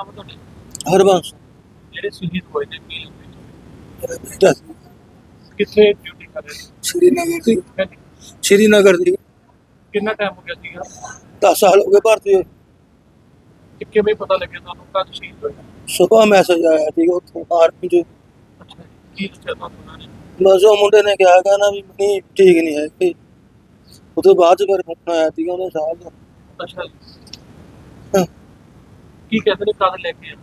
ਹਰਬੰਸ। ਜਿਹੜੇ ਸ਼ਹੀਦ ਹੋਏ ਨੇ ਕੀ ਲੱਗਦੇ ਬੇਟਾ ਸੀ। ਕਿੱਥੇ ਡਿਊਟੀ ਕਰ ਰਹੇ ਸ਼੍ਰੀਨਗਰ ਦੀ। ਸੀ ਸ਼੍ਰੀਨਗਰ ਦੀ। ਕਿੰਨਾ ਟਾਈਮ ਹੋ ਗਿਆ ਸੀਗਾ? 10 ਸਾਲ ਹੋ ਗਏ ਭਰਤੀ ਹੋਏ। ਕਿਵੇਂ ਪਤਾ ਲੱਗਿਆ ਤੁਹਾਨੂੰ ਕਦ ਸ਼ਹੀਦ ਹੋਏ? ਸੁਬਾ ਮੈਸੇਜ ਆਇਆ ਸੀ ਉੱਥੋਂ ਆਰਮੀ ਚ। ਅੱਛਾ ਕੀ ਦੱਸਿਆ ਤੁਹਾਨੂੰ ਉਹਨਾਂ ਨੇ? ਬਸ ਉਹ ਮੁੰਡੇ ਨੇ ਕਿਹਾ ਕਹਿੰਦਾ ਵੀ ਨਹੀਂ ਠੀਕ ਨਹੀਂ ਹੈ ਕਿ ਉਹ ਤੋਂ ਬਾਅਦ 'ਚ ਫਿਰ ਫੋਨ ਆਇਆ ਸੀਗਾ ਉਹਨੇ ਸਾਹਿਬ ਦਾ ਅੱਛਾ ਜੀ। ਹਾਂ। ਕੀ ਕਹਿੰਦੇ ਨੇ ਕਦ ਲੈ ਕੇ ਆਏ?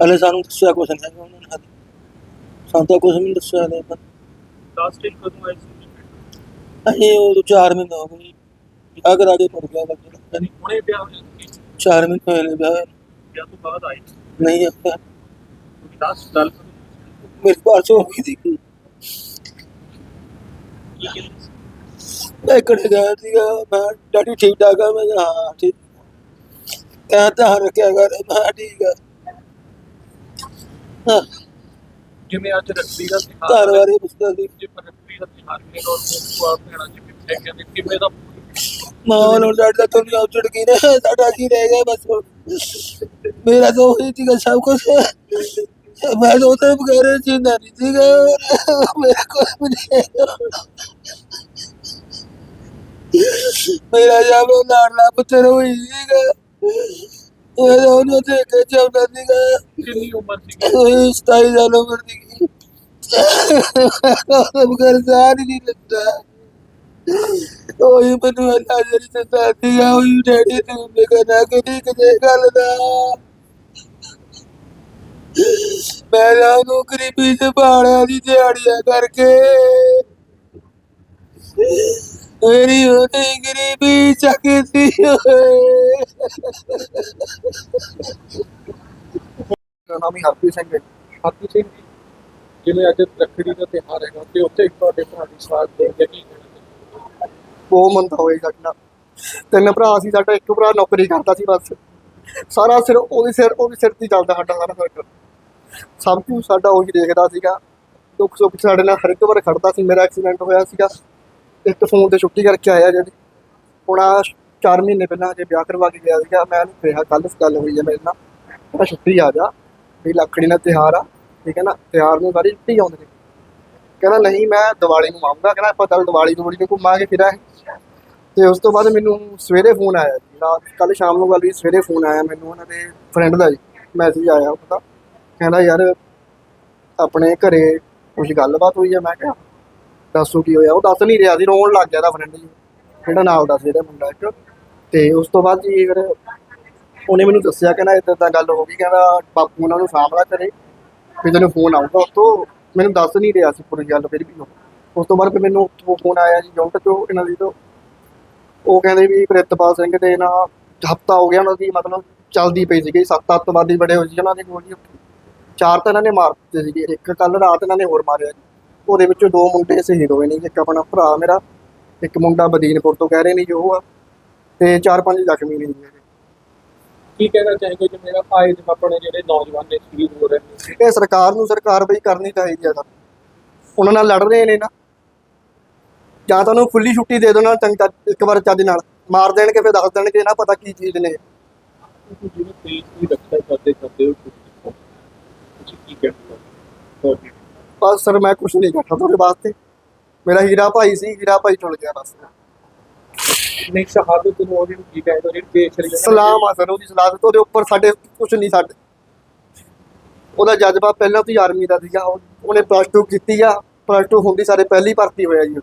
ਹਲੇ ਸਾਨੂੰ ਦੱਸਿਆ ਕੁਛ ਨਹੀਂ। ਹੈਗਾ ਉਹਨਾਂ ਨੇ ਹਾਲੇ। ਸਾਨੂੰ ਤਾਂ ਕੁਛ ਨਹੀਂ ਦੱਸਿਆ ਹਲੇ ਤਾਂ। ਲਾਸਟ ਟਾਈਮ ਕਦੋਂ ਆਏ ਸੀ? ਅਸੀਂ ਉਹ ਚਾਰ ਮਹੀਨੇ ਹੋ ਗਏ। ਵਿਆਹ ਕਰਾ ਕੇ ਮੁੜ ਗਿਆ ਬੱਚੇ ਯਾਨੀ ਹੁਣੇ ਵਿਆਹ ਹੋਇਆ ਸੀ ਚਾਰ ਮਹੀਨੇ ਹੋਏ ਨੇ ਵਿਆਹ। ਹੋਏ ਨੂੰ। ਵਿਆਹ ਤੋਂ ਬਾਅਦ ਆਏ? ਨਹੀਂ ਆਇਆ ਕਿਉਂਕਿ ਲਾਸਟ ਗੱਲ ਮੇਰੀ ਪਾਸ ਹੋ ਗਈ ਸੀ ਕੀ ਕਹਿੰਦੇ ਸੀ? ਮੈਂ ਇਕੜੇ ਗਿਆ ਸੀਗਾ। ਮੈਂ ਡੈਡੀ ਠੀਕ ਠਾਕ ਆ? ਮੈਂ ਕਿਹਾ ਹਾਂ ਠੀਕ ਕਹਿੰਦਾ ਰੱਖਿਆ ਕਰ ਮੈਂ ਠੀਕ ਆ ਹਾਂ। ਜਿਵੇਂ ਅੱਜ ਰੱਖੜੀ ਦਾ ਘਰ ਵਾਰੀ ਪੁੱਛਦਾ ਸੀ ਜੇ ਰੱਖੜੀ ਦਾ ਕਿਵੇਂ ਡਾਡਾ ਤੋਂ ਨਹੀਂ ਉੱਜੜ ਗਈ ਨੇ ਸਾਡਾ ਕੀ ਰਹਿ ਗਿਆ ਬਸ। ਮੇਰਾ ਤਾਂ ਉਹੀ ਸੀਗਾ ਸਭ ਕੁਝ ਮੈਂ ਤਾਂ ਉਹਦੇ ਬਗੈਰ ਜਿੰਦਾ ਨਹੀਂ ਸੀਗਾ। ਮੇਰਾ ਕੋਈ ਵੀ ਨਹੀਂ ਮੇਰਾ ਜਬ ਲਾੜਲਾ ਪੁੱਤਰ ਹੋਈ ਸੀਗਾ ਉਹ ਤਾਂ ਉਹਨੂੰ ਦੇਖ ਕੇ ਚਾਹੁੰਦਾ ਸੀਗਾ। ਕਿੰਨੀ ਉਮਰ ਸੀ ਉਹ 27 ਸਾਲ ਉਮਰ ਦੀ ਸੀ ਸਾਹ ਹੀ ਨਹੀਂ ਲੱਗਦਾ ਉਹੀ ਮੈਨੂੰ ਅੱਲਾ ਜਿਹੜੀ ਤੇ ਸਾਥੀ ਆ ਉਹੀ ਡੈਡੀ ਤੂੰ ਮੇਰਾ ਨਾ ਕਦੀ ਕਿਤੇ ਗੱਲ ਦਾ। ਮੈਂ ਤਾਂ ਉਹਨੂੰ ਗਰੀਬੀ ਚ ਪਾਲਿਆ ਦੀ ਦਿਹਾੜੀਆਂ ਕਰਕੇ। ਮੇਰੀ ਉਹਨੇ ਗਰੀਬੀ ਚੱਕਦੀ ਓਏ ਮੇਰਾ ਨਾਮ ਹੀ ਹਰਪ੍ਰੀਤ ਸਿੰਘ ਹੈ। ਹਰਪ੍ਰੀਤ ਸਿੰਘ ਜੀ ਜਿਵੇਂ ਅੱਜ ਰੱਖੜੀ ਦਾ ਤਿਉਹਾਰ ਹੈਗਾ ਤੇ ਉੱਥੇ ਤੁਹਾਡੇ ਭਰਾ ਦੀ ਸਾਥ ਦੇ ਕੇ ਕੀ ਬਹੁਤ ਮੰਦਾ ਹੋਇਆ ਨਾਲ ਤਿੰਨ ਭਰਾ ਸੀ ਸਾਡਾ ਇੱਕ ਭਰਾ ਨੌਕਰੀ ਕਰਦਾ ਸੀ ਬਸ। ਸਾਰਾ ਸਿਰ ਉਹਦੇ ਸਿਰ ਉਹਦੇ ਸਿਰ ਤੇ ਚੱਲਦਾ ਸਾਡਾ ਸਾਰਾ ਸਰਕਲ ਸਭ ਕੁਝ ਸਾਡਾ ਉਹੀ ਦੇਖਦਾ ਸੀਗਾ। ਦੁੱਖ ਸੁੱਖ ਸਾਡੇ ਨਾਲ ਹਰ ਇੱਕ ਵਾਰ ਖੜਦਾ ਸੀ ਮੇਰਾ ਐਕਸੀਡੈਂਟ ਹੋਇਆ ਸੀਗਾ। ਇੱਕ ਫੋਨ ਤੇ ਛੁੱਟੀ ਕਰਕੇ ਆਇਆ ਜਦ ਹੁਣ ਆਹ 4 ਮਹੀਨੇ ਪਹਿਲਾਂ ਜੇ ਵਿਆਹ ਕਰਵਾ ਕੇ ਗਿਆ ਸੀਗਾ। ਮੈਂ ਉਹਨੂੰ ਕਿਹਾ ਕੱਲ ਗੱਲ ਹੋਈ ਹੈ ਮੇਰੇ ਨਾਲ। ਕਹਿੰਦਾ, ਛੁੱਟੀ ਆ ਜਾ। ਵੀ ਲੱਖੜੀ ਨਾਲ ਤਿਉਹਾਰ ਆ। ਠੀਕ ਹੈ ਨਾ? ਤਿਉਹਾਰ ਨੂੰ ਸਾਰੀ ਛੁੱਟੀ ਆਉਂਦੇ ਨੇ ਕਹਿੰਦਾ, ਨਹੀਂ, ਮੈਂ ਦੀਵਾਲੀ ਨੂੰ ਆਉਂਗਾ ਕਹਿੰਦਾ, ਆਪਾਂ ਚੱਲ ਦੀਵਾਲੀ ਦੀਵਾਲੀ ਨੂੰ ਘੁੰਮਾਂਗੇ ਫਿਰਾਂਗੇ ਤੇ ਉਸ ਤੋਂ ਬਾਅਦ ਮੈਨੂੰ ਸਵੇਰੇ ਫੋਨ ਆਇਆ ਜੀ। ਰਾਤ ਕੱਲ ਸ਼ਾਮ ਨੂੰ ਗੱਲ ਵੀ ਸਵੇਰੇ ਫੋਨ ਆਇਆ ਮੈਨੂੰ ਉਹਨਾਂ ਦੇ ਫਰੈਂਡ ਦਾ ਜੀ। ਮੈਸੇਜ ਆਇਆ ਉਹਦਾ ਕਹਿੰਦਾ, ਯਾਰ, ਆਪਣੇ ਘਰੇ ਕੁਝ ਗੱਲਬਾਤ ਹੋਈ ਆ? ਮੈਂ ਕਿਹਾ, ਦੱਸੋ ਕੀ ਹੋਇਆ? ਉਹ ਦੱਸ ਨਹੀਂ ਰਿਹਾ ਸੀ, ਰੋਣ ਲੱਗ ਗਿਆ ਦਾ ਫਰੈਂਡ ਜੀ। ਜਿਹੜਾ ਨਾਲ ਦਾ ਸੀ ਮੁੰਡਾ ਇੱਕ। ਤੇ ਉਸ ਤੋਂ ਬਾਅਦ ਜੀ ਫਿਰ ਉਹਨੇ ਮੈਨੂੰ ਦੱਸਿਆ ਕਹਿੰਦਾ ਇਦਾਂ ਤਾਂ ਗੱਲ ਹੋ ਗਈ, ਕਹਿੰਦਾ ਬਾਪੂ ਉਹਨਾਂ ਨੂੰ ਸਾਹਮਣਾ ਕਰੇ, ਫਿਰ ਤੈਨੂੰ ਫੋਨ ਆਊਗਾ ਉਸ ਤੋਂ ਮੈਨੂੰ ਦੱਸ ਨਹੀਂ ਰਿਹਾ ਸੀ ਪੂਰੀ ਗੱਲ ਫਿਰ ਵੀ ਉਹ। ਉਸ ਤੋਂ ਬਾਅਦ ਫਿਰ ਮੈਨੂੰ ਫੋਨ ਆਇਆ ਜੀ, ਜੌਂਟ ਤੋਂ ਇਹਨਾਂ ਦੀ ਤੋਂ ਉਹ ਕਹਿੰਦੇ ਵੀ ਪ੍ਰਿਤਪਾਲ ਸਿੰਘ ਦੇ ਨਾ ਹਫਤਾ ਹੋ ਗਿਆ ਉਹਨਾਂ ਦੀ, ਮਤਲਬ ਚੱਲਦੀ ਪਈ ਸੀਗੀ, ਸੱਤ ਅੱਤਵਾਦੀ ਬੜੇ ਹੋਏ ਸੀ ਉਹਨਾਂ ਦੇ ਕੋਲ ਜੀ ਚਾਰ ਤਾਂ ਇਹਨਾਂ ਨੇ ਮਾਰ ਦਿੱਤੇ ਸੀਗੇ, ਇੱਕ ਕੱਲ ਰਾਤ ਇਹਨਾਂ ਨੇ ਹੋਰ ਮਾਰਿਆ ਜੀ ਉਹਦੇ ਵਿੱਚੋਂ ਦੋ ਮੁੰਡੇ ਸ਼ਹੀਦ ਹੋਏ ਨੇ ਜੀ। ਇੱਕ ਆਪਣਾ ਭਰਾ ਮੇਰਾ, ਇੱਕ ਮੁੰਡਾ ਬਦੀਨਪੁਰ ਤੋਂ ਕਹਿ ਰਹੇ ਨੇ ਜੋ ਉਹ ਆ ਤੇ ਚਾਰ ਪੰਜ ਜ਼ਖਮੀ ਨੇ ਜੀ ਮੇਰੇ। ਕੀ ਕਹਿਣਾ ਚਾਹੀਦਾ ਕਿ ਮੇਰਾ ਆਏ ਜਿਵੇਂ ਆਪਣੇ ਜਿਹੜੇ ਨੌਜਵਾਨ ਨੇ ਸ਼ਹੀਦ ਹੋ ਰਹੇ ਨੇ? ਇਹ ਸਰਕਾਰ ਨੂੰ ਸਰ ਕਾਰਵਾਈ ਕਰਨੀ ਚਾਹੀਦੀ ਆ ਸਰ ਉਹਨਾਂ ਨਾਲ ਲੜ ਰਹੇ ਨੇ ਨਾ। ਜਾਂ ਤਾਂ ਉਹਨੂੰ ਖੁੱਲੀ ਛੁੱਟੀ ਦੇ ਦੇਣਾ ਚੰਗਾ ਇੱਕ ਵਾਰ ਚੱਜ ਨਾਲ। ਮਾਰ ਦੇਣਗੇ ਫਿਰ ਦੱਸ ਦੇਣਗੇ ਨਾ ਪਤਾ ਕੀ ਚੀਜ਼ ਨੇ। ਤੁਸੀਂ ਜਿਵੇਂ ਦੇਸ਼ ਦੀ ਰੱਖਿਆ ਕਰਦੇ ਕਰਦੇ ਹੋ ਤੁਸੀਂ ਕੀ ਕਹਿਣਾ ਚਾਹੁੰਦੇ ਬਸ ਸਰ ਮੈਂ ਕੁਝ ਨਹੀਂ ਕਰਦਾ ਤੁਹਾਡੇ ਵਾਸਤੇ। ਮੇਰਾ ਹੀਰਾ ਭਾਈ ਸੀ ਹੀਰਾ ਭਾਈ ਚੁਲ ਗਿਆ ਬਸ। ਨਹੀਂ ਸ਼ਹਾਦਤ ਨੂੰ ਉਹਦੀ ਕੀ ਕਹਿੰਦੇ ਜਿਹੜੀ ਦੇਸ਼ ਲਈ ਸਲਾਮ ਆ ਸਰ, ਉਹਦੀ ਸਲਾਮਤ ਉਹਦੇ ਉੱਪਰ ਸਾਡੇ ਕੁਝ ਨਹੀਂ ਸਾਡੇ ਉਹਦਾ ਜਜ਼ਬਾ ਪਹਿਲਾਂ ਤੋਂ ਹੀ ਆਰਮੀ ਦਾ ਸੀਗਾ ਉਹਨੇ ਪਲੱਸ 2 ਕੀਤੀ ਆ ਪਲੱਸ 2 ਹੁੰਦੀ ਸਾਰੇ ਪਹਿਲੀ ਭਰਤੀ ਹੋਇਆ ਜੀ ਉਹ।